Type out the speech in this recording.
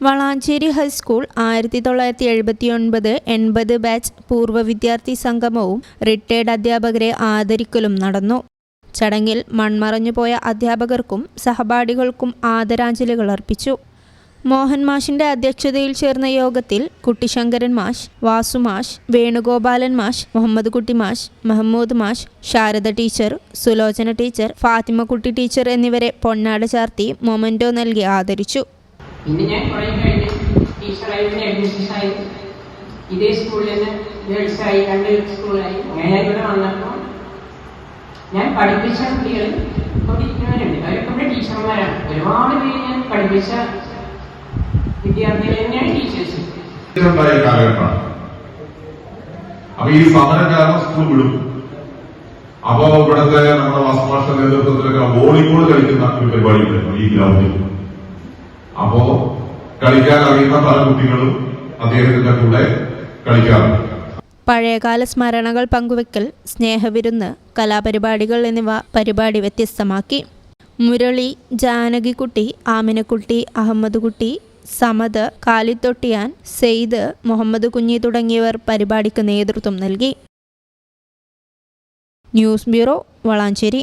Valanchery high school ആയിരത്തി തൊള്ളായിരത്തി എഴുപത്തി ഒൻപത് എൺപത് ബാച്ച് പൂർവ വിദ്യാർത്ഥി സംഗമവും റിട്ടയർഡ് അധ്യാപകരെ ആദരിക്കലും നടന്നു. ചടങ്ങിൽ മൺമറഞ്ഞുപോയ അധ്യാപകർക്കും സഹപാഠികൾക്കും ആദരാഞ്ജലികൾ അർപ്പിച്ചു. മോഹൻ മാഷിന്റെ അധ്യക്ഷതയിൽ ചേർന്ന യോഗത്തിൽ കുട്ടിശങ്കരൻ മാഷ് വാസു മാഷ് വേണുഗോപാലൻ മാഷ് മുഹമ്മദ് കുട്ടി മാഷ് മഹമ്മൂദ് മാഷ് Sharada teacher Sulochana teacher Fathima Kutty teacher എന്നിവരെ പൊന്നാട ചാർത്തി മൊമന്റോ നൽകി ആദരിച്ചു. പിന്നെ ഞാൻ കുറെ കഴിഞ്ഞ് ടീച്ചറായി പിന്നെ അഡ്മിഷൻസായി ഇതേ സ്കൂളിൽ തന്നെ ഗേൾസായി രണ്ട് സ്കൂളായി അങ്ങനെ ഇവിടെ വന്നപ്പോൾ ഞാൻ പഠിപ്പിച്ച കുട്ടികൾ കൊണ്ടിരിക്കുന്നവരുണ്ട്. അവരൊക്കെ ഇവിടെ ടീച്ചർമാരാണ്. ഒരുപാട് പേര് ഞാൻ പഠിപ്പിച്ച വിദ്യാർത്ഥികൾ തന്നെയാണ് ടീച്ചേഴ്സ് അപ്പൊ ഈ സമരം കാരണം സ്കൂൾ വിടും. അപ്പൊ ഇവിടുത്തെ നമ്മുടെ വാസ്തുഭാഷ നേതൃത്വത്തിലൊക്കെ വോളിബോൾ കളിക്കുന്ന ഒരു പരിപാടി ഉണ്ടായിരുന്നു ഈ ഗ്രൗണ്ടിൽ. അപ്പോ കളിക്കാൻ അറിയുന്ന പല കുട്ടികളും അദ്ദേഹത്തിന്റെ കൂടെ കളിക്കാറുണ്ട്. പഴയകാല സ്മരണകൾ പങ്കുവെക്കൽ സ്നേഹവിരുന്ന് കലാപരിപാടികൾ എന്നിവ പരിപാടി വ്യത്യസ്തമാക്കി. മുരളി ജാനകിക്കുട്ടി ആമിനക്കുട്ടി അഹമ്മദ് കുട്ടി സമദ് കാലിത്തൊട്ടിയാൻ സെയ്ദ് മുഹമ്മദ് കുഞ്ഞി തുടങ്ങിയവർ പരിപാടിക്ക് നേതൃത്വം നൽകി. News bureau Valanchery.